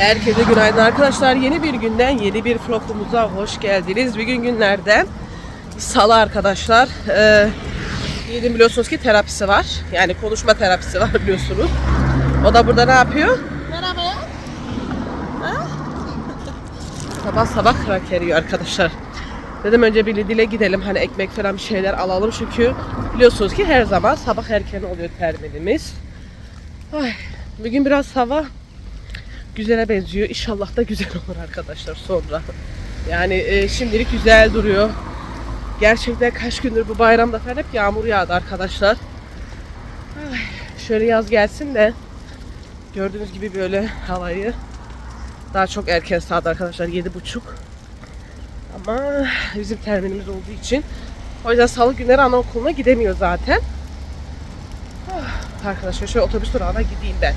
Herkese günaydın arkadaşlar. Yeni bir günden yeni bir vlogumuza hoş geldiniz. Bugün günlerden salı arkadaşlar. Ee, Yiğit'in biliyorsunuz ki terapisi var. Yani konuşma terapisi var biliyorsunuz. O da burada ne yapıyor? Merhaba. Ha? Sabah sabah kraker yiyor arkadaşlar. Dedim önce bir Lidl'e gidelim hani ekmek falan bir şeyler alalım çünkü biliyorsunuz ki her zaman sabah erken oluyor terminimiz. Ay, bugün biraz hava güzele benziyor. İnşallah da güzel olur arkadaşlar sonra. Yani e, şimdilik güzel duruyor. Gerçekten kaç gündür bu bayramda falan hep yağmur yağdı arkadaşlar. Ay, şöyle yaz gelsin de gördüğünüz gibi böyle havayı daha çok erken saat arkadaşlar yedi buçuk. Ama bizim terminimiz olduğu için o yüzden salı günleri anaokuluna gidemiyor zaten. Ah, Arkadaşlar şöyle otobüs durağına gideyim ben.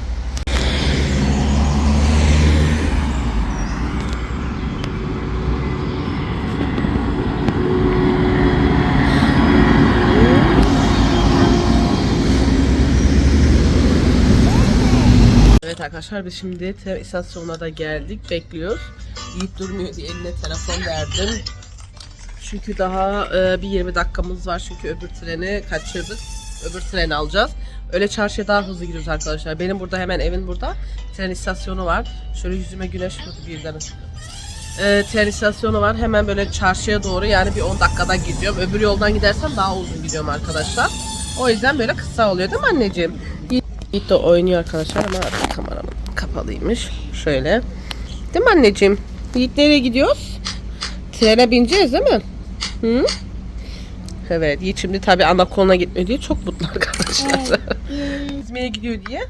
Evet arkadaşlar biz şimdi tren istasyonuna da geldik. Bekliyoruz. Yiğit durmuyor diye eline telefon verdim. Çünkü daha e, bir 20 dakikamız var çünkü öbür treni kaçırdık. Öbür treni alacağız. Öyle çarşıya daha hızlı gidiyoruz arkadaşlar. Benim burada hemen evin burada tren istasyonu var. Şöyle yüzüme güneş vurdu birden. E, tren istasyonu var. Hemen böyle çarşıya doğru yani bir 10 dakikada gidiyorum. Öbür yoldan gidersem daha uzun gidiyorum arkadaşlar. O yüzden böyle kısa oluyor değil mi anneciğim? Yiğit de oynuyor arkadaşlar ama kameram kapalıymış. Şöyle. Değil mi anneciğim? Yiğit nereye gidiyoruz? Trene bineceğiz değil mi? Hı? Evet. Yiğit şimdi tabii anakoluna gitmiyor diye çok mutlu arkadaşlar. İzmir'e gidiyor diye.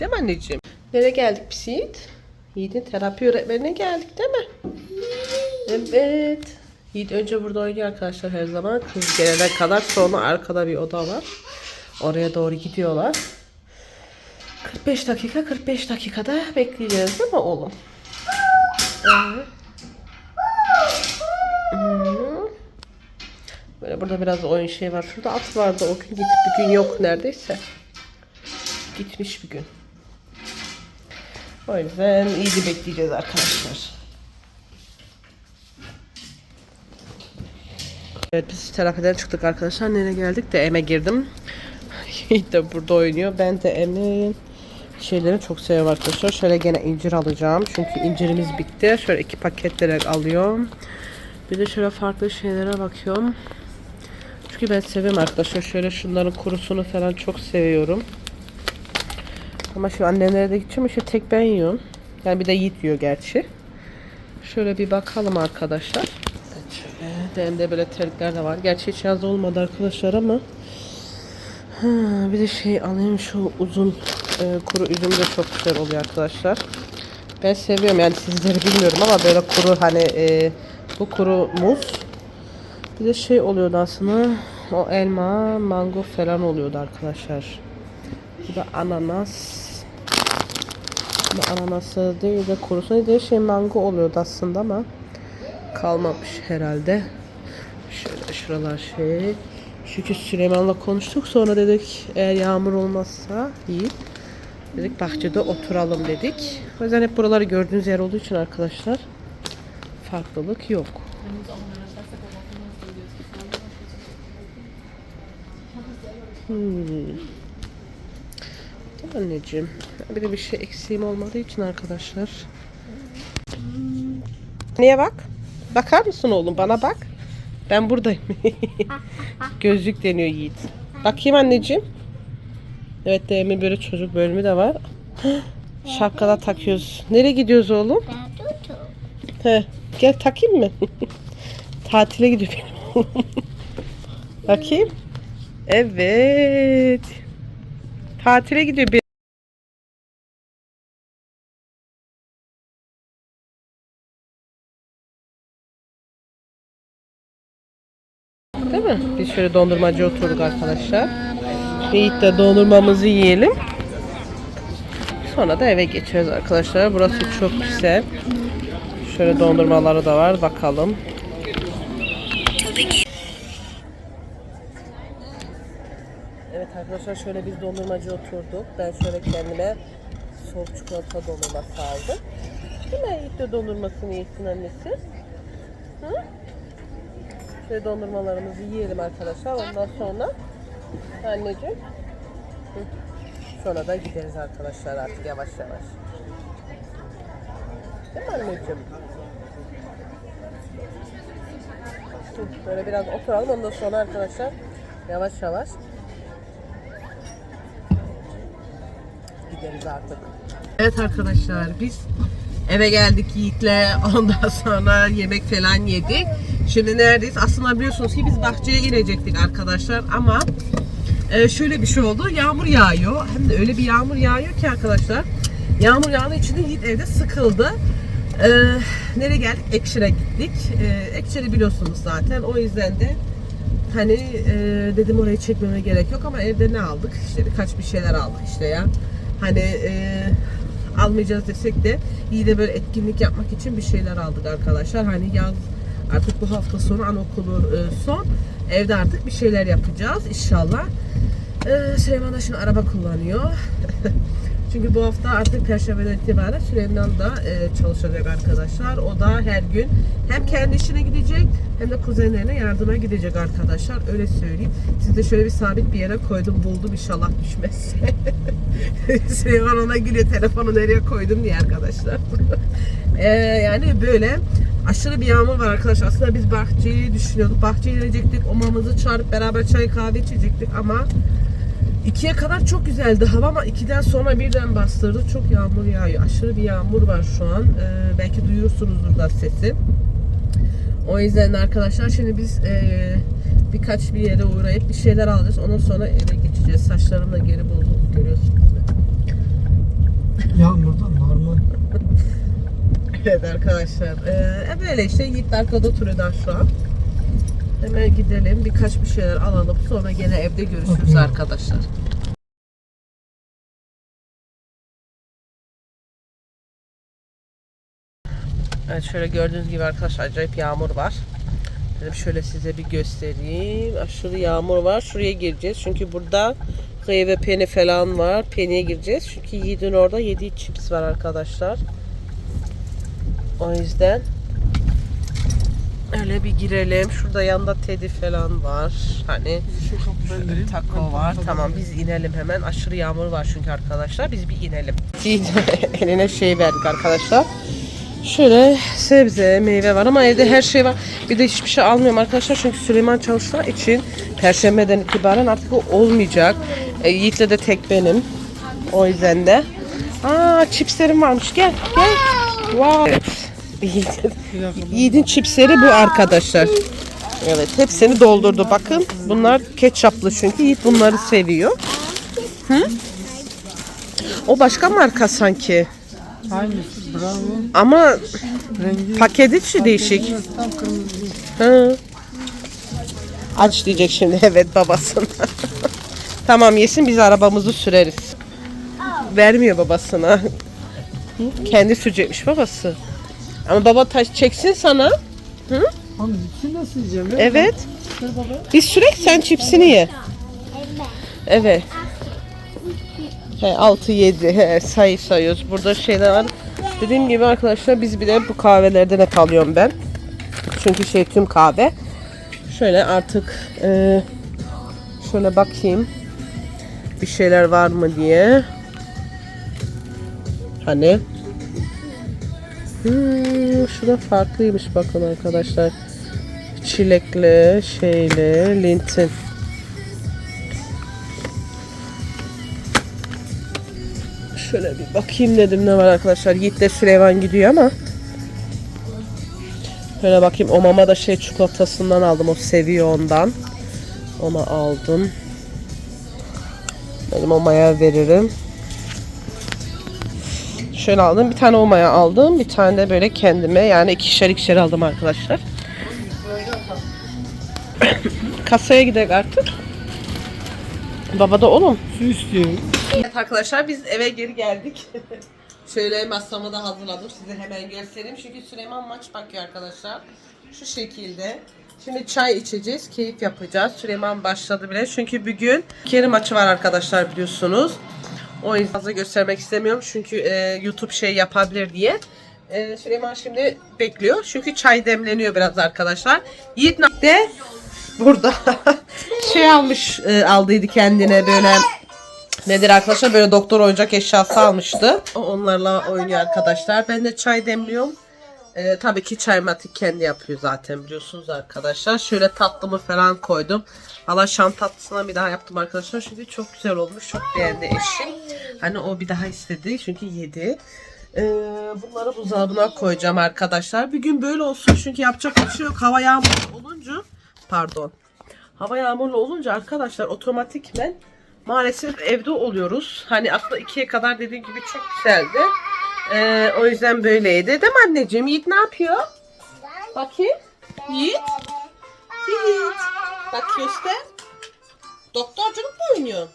değil mi anneciğim? Nereye geldik biz Yiğit? Yiğit'in terapi öğretmenine geldik değil mi? Evet. Yiğit önce burada oynuyor arkadaşlar her zaman. Kız gelene kadar sonra arkada bir oda var. Oraya doğru gidiyorlar. 45 dakika 45 dakikada bekleyeceğiz değil mi oğlum? Böyle burada biraz oyun şey var. Şurada at vardı o gün gitip bir gün yok neredeyse. Gitmiş bir gün. O yüzden iyice bekleyeceğiz arkadaşlar. Evet biz terapiden çıktık arkadaşlar. Nereye geldik de Eme girdim. Yiğit de burada oynuyor. Ben de Eme'nin şeylerini çok seviyorum arkadaşlar. Şöyle gene incir alacağım. Çünkü incirimiz bitti. Şöyle iki paketleri alıyorum. Bir de şöyle farklı şeylere bakıyorum. Çünkü ben seviyorum arkadaşlar. Şöyle şunların kurusunu falan çok seviyorum. Ama şimdi annemlere de gideceğim. İşte tek ben yiyorum. Yani bir de Yiğit yiyor gerçi. Şöyle bir bakalım arkadaşlar. Evet şöyle. Elimde böyle terlikler de var. Gerçi hiç yaz olmadı arkadaşlar ama. Bir de şey alayım şu uzun e, kuru üzüm de çok güzel oluyor arkadaşlar. Ben seviyorum yani sizleri bilmiyorum ama böyle kuru hani e, bu kuru muz. Bir de şey oluyordu aslında o elma, mango falan oluyordu arkadaşlar. Bu da ananas. Bu ananası değil de kurusu değil de şey mango oluyordu aslında ama kalmamış herhalde. Şöyle şuralar şey. Çünkü Süleyman'la konuştuk. Sonra dedik eğer yağmur olmazsa iyi. Dedik bahçede oturalım dedik. O yüzden hep buraları gördüğünüz yer olduğu için arkadaşlar farklılık yok. Hmm. Anneciğim. Bir de bir şey eksiğim olmadığı için arkadaşlar. Niye bak? Bakar mısın oğlum? Bana bak. Ben buradayım. Gözlük deniyor Yiğit. Bakayım anneciğim. Evet demin böyle çocuk bölümü de var. Şapkalar takıyoruz. Nereye gidiyoruz oğlum? He, gel takayım mı? Tatile gidiyor. Bakayım. Evet. Tatile gidiyor. Değil mi? Biz şöyle dondurmacı oturduk arkadaşlar. Yiğit de dondurmamızı yiyelim. Sonra da eve geçeriz arkadaşlar. Burası çok güzel. Şöyle dondurmaları da var. Bakalım. Evet arkadaşlar şöyle biz dondurmacı oturduk. Ben şöyle kendime soğuk çikolata dondurması aldım. Hemen Yiğit de dondurmasını yesin annesi. Hı? Şöyle dondurmalarımızı yiyelim arkadaşlar. Ondan sonra anneciğim. Sonra da gideriz arkadaşlar artık yavaş yavaş. Değil mi anneciğim? Böyle biraz oturalım ondan sonra arkadaşlar yavaş yavaş gideriz artık. Evet arkadaşlar biz eve geldik Yiğit'le ondan sonra yemek falan yedik. Şimdi neredeyiz? Aslında biliyorsunuz ki biz bahçeye inecektik arkadaşlar ama e, şöyle bir şey oldu. Yağmur yağıyor. Hem de öyle bir yağmur yağıyor ki arkadaşlar. Yağmur yağdığı için de Yiğit evde sıkıldı. E, nereye geldik? Ekşir'e gittik. E, Ekşir'i biliyorsunuz zaten. O yüzden de hani e, dedim orayı çekmeme gerek yok ama evde ne aldık? İşte birkaç bir şeyler aldık işte ya. Hani e, almayacağız desek de iyi de böyle etkinlik yapmak için bir şeyler aldık arkadaşlar. Hani yaz artık bu hafta sonu anaokulu e, son. Evde artık bir şeyler yapacağız inşallah. E, Süleyman da şimdi araba kullanıyor. Çünkü bu hafta artık Perşembe'den itibaren Süleyman da e, çalışacak arkadaşlar. O da her gün hem kendi işine gidecek hem de kuzenlerine yardıma gidecek arkadaşlar. Öyle söyleyeyim. Siz de şöyle bir sabit bir yere koydum buldum inşallah düşmezse. Süleyman ona gülüyor telefonu nereye koydum diye arkadaşlar. E, yani böyle aşırı bir yağmur var arkadaşlar. Aslında biz bahçeyi düşünüyorduk. Bahçeye inecektik. Omamızı çağırıp beraber çay kahve içecektik ama İkiye kadar çok güzeldi hava ama ikiden sonra birden bastırdı. Çok yağmur yağıyor. Aşırı bir yağmur var şu an. Ee, belki duyuyorsunuzdur da sesi. O yüzden arkadaşlar şimdi biz ee, birkaç bir yere uğrayıp bir şeyler alacağız. Ondan sonra eve geçeceğiz. Saçlarım da geri bozuldu. Görüyorsunuz değil mi? Yağmurda normal. Evet arkadaşlar. Ee, böyle işte Yiğit arkada oturuyor daha şu an. Hemen gidelim. Birkaç bir şeyler alalım. Sonra gene evde görüşürüz arkadaşlar. Evet şöyle gördüğünüz gibi arkadaşlar acayip yağmur var. Dedim şöyle size bir göstereyim. Aşırı yağmur var. Şuraya gireceğiz. Çünkü burada kıyı ve peni falan var. Peniye gireceğiz. Çünkü Yiğit'in orada yediği chips var arkadaşlar. O yüzden öyle bir girelim. Şurada yanında Teddy falan var. Hani şöyle taco var. Tamam biz inelim hemen. Aşırı yağmur var çünkü arkadaşlar. Biz bir inelim. Eline şey verdik arkadaşlar. Şöyle sebze, meyve var ama evde her şey var. Bir de hiçbir şey almıyorum arkadaşlar çünkü Süleyman çalıştığı için Perşembeden itibaren artık o olmayacak. E, Yiğit'le de tek benim. O yüzden de. Aa çipslerim varmış. Gel, gel. Wow. Evet. Çipsleri bu arkadaşlar. Evet hepsini doldurdu. Bakın bunlar ketçaplı çünkü Yiğit bunları seviyor. Hı? O başka marka sanki. Aynısı bravo. Ama Rengi paketi içi değişik. Hı. Aç diyecek şimdi evet babasına. tamam yesin biz arabamızı süreriz. Vermiyor babasına. Hı, Kendi sürecekmiş babası. Ama baba taş çeksin sana. Abi bütün nasıl yiyeceğim? ya? Evet. Ver baba. Biz sürek sen çipsini ye. Evet. He, 6 7 he, sayı sayıyoruz. Burada şeyler var. Dediğim gibi arkadaşlar biz bir de bu kahvelerden hep alıyorum ben. Çünkü şey tüm kahve. Şöyle artık e, şöyle bakayım. Bir şeyler var mı diye. Hani Hmm, şurada farklıymış bakın arkadaşlar. Çilekli, şeyli, lintin. Şöyle bir bakayım dedim ne var arkadaşlar. Yiğit de Süleyman gidiyor ama. Şöyle bakayım. O mama da şey çikolatasından aldım. O seviyor ondan. Ona aldım. Benim omaya veririm. Şöyle aldım. Bir tane omaya aldım. Bir tane de böyle kendime. Yani ikişer ikişer aldım arkadaşlar. Kasaya gidelim artık. Baba da oğlum. Su istiyor. Evet arkadaşlar biz eve geri geldik. Şöyle masamı da hazırladım size hemen göstereyim. Çünkü Süleyman maç bakıyor arkadaşlar. Şu şekilde. Şimdi çay içeceğiz, keyif yapacağız. Süleyman başladı bile çünkü bugün Keri maçı var arkadaşlar biliyorsunuz. O yüzden fazla göstermek istemiyorum çünkü e, YouTube şey yapabilir diye. E, Süleyman şimdi bekliyor çünkü çay demleniyor biraz arkadaşlar. Yiğit de burada şey almış e, aldıydı kendine böyle nedir arkadaşlar böyle doktor oyuncak eşyası almıştı. Onlarla oynuyor arkadaşlar. Ben de çay demliyorum. Ee, tabii ki çay matik kendi yapıyor zaten biliyorsunuz arkadaşlar. Şöyle tatlımı falan koydum. Valla şam tatlısına bir daha yaptım arkadaşlar. Çünkü çok güzel olmuş. Çok beğendi eşim. Hani o bir daha istedi. Çünkü yedi. Ee, bunları buzdolabına koyacağım arkadaşlar. Bir gün böyle olsun. Çünkü yapacak bir şey yok. Hava yağmurlu olunca pardon. Hava yağmurlu olunca arkadaşlar otomatikmen maalesef evde oluyoruz. Hani aslında ikiye kadar dediğim gibi çok güzeldi. Ee, o yüzden böyleydi. Değil mi anneciğim? Yiğit ne yapıyor? Bakayım. Yiğit. Yiğit. Bak göster. Doktorculuk mu oynuyor?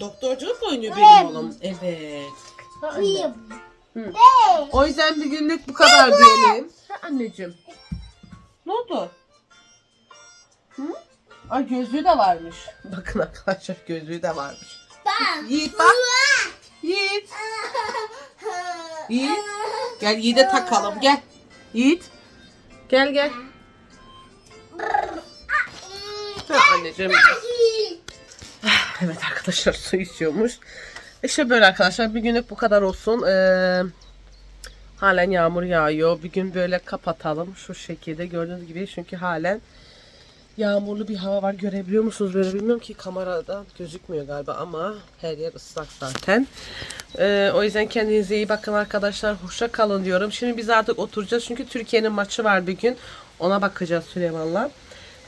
Doktorculuk mu oynuyor benim oğlum? Evet. Ha, anne. Hı. O yüzden bir günlük bu kadar diyelim. Ha, anneciğim. Ne oldu? Hı? Ay gözlüğü de varmış. Bakın arkadaşlar gözlüğü de varmış. Yiğit bak. Yiğit. Yiğit. Gel Yiğit'e takalım gel. Yiğit. Gel gel. Ha, anneciğim. Evet arkadaşlar su içiyormuş. İşte böyle arkadaşlar bir günlük bu kadar olsun. Ee, halen yağmur yağıyor. Bir gün böyle kapatalım şu şekilde gördüğünüz gibi çünkü halen yağmurlu bir hava var. Görebiliyor musunuz böyle bilmiyorum ki kamerada gözükmüyor galiba ama her yer ıslak zaten. Ee, o yüzden kendinize iyi bakın arkadaşlar. Hoşça kalın diyorum. Şimdi biz artık oturacağız çünkü Türkiye'nin maçı var bir gün. Ona bakacağız Süleyman'la.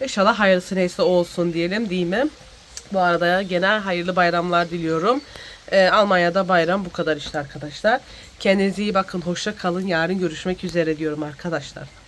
İnşallah hayırlısı neyse olsun diyelim değil mi? Bu arada genel hayırlı bayramlar diliyorum. Ee, Almanya'da bayram bu kadar işte arkadaşlar. Kendinize iyi bakın. Hoşça kalın. Yarın görüşmek üzere diyorum arkadaşlar.